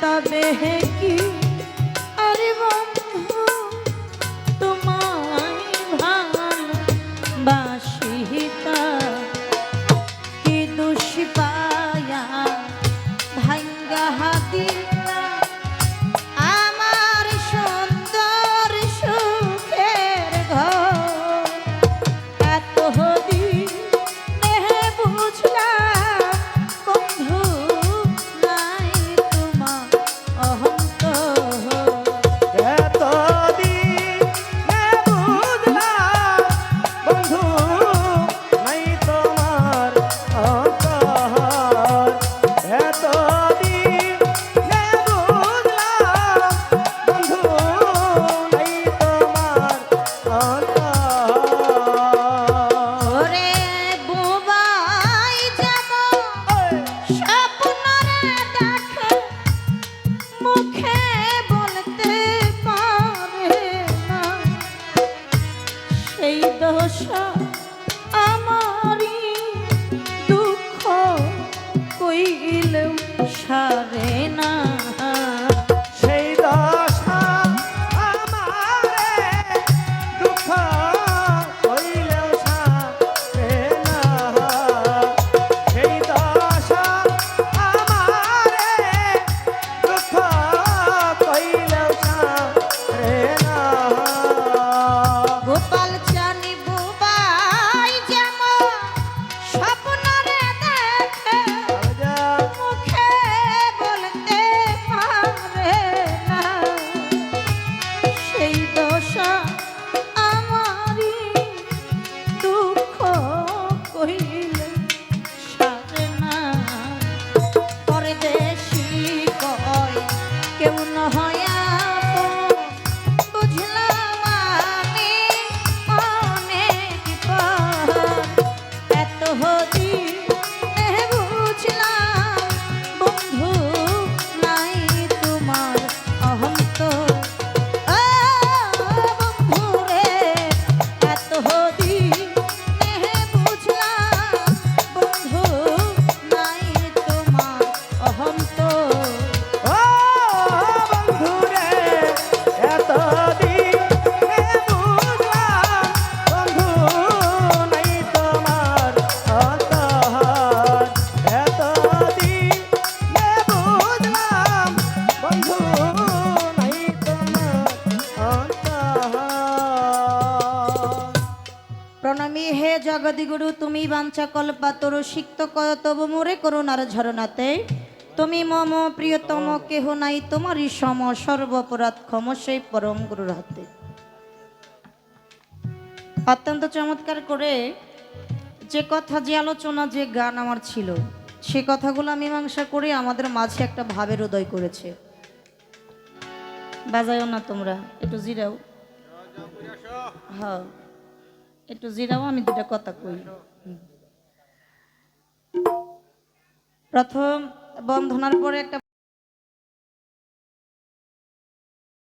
যাবে কি? আরে বন্ধু তোমায় ভালোবাসিতা প্রণামী হে জগদিগুরু, তুমি বাঞ্ছা কল্পা তোর সিক্ত কয় তব মোরে করুণার ঝরনাতে। তুমি মম প্রিয়তম, কেহ নাই তোমারই সম সর্বপরাধ ক্ষম সেই পরম গুরুর হাতে। অত্যন্ত চমৎকার করে যে কথা, যে আলোচনা, যে গান আমার ছিল, সে কথাগুলো মীমাংসা করে আমাদের মাঝে একটা ভাবের উদয় করেছে। বাজায়ও না তোমরা, একটু জিরাও। হ্যাঁ। একটু জিরাও আমি দুটা কথা কই। প্রথম বন্ধনার পরে একটা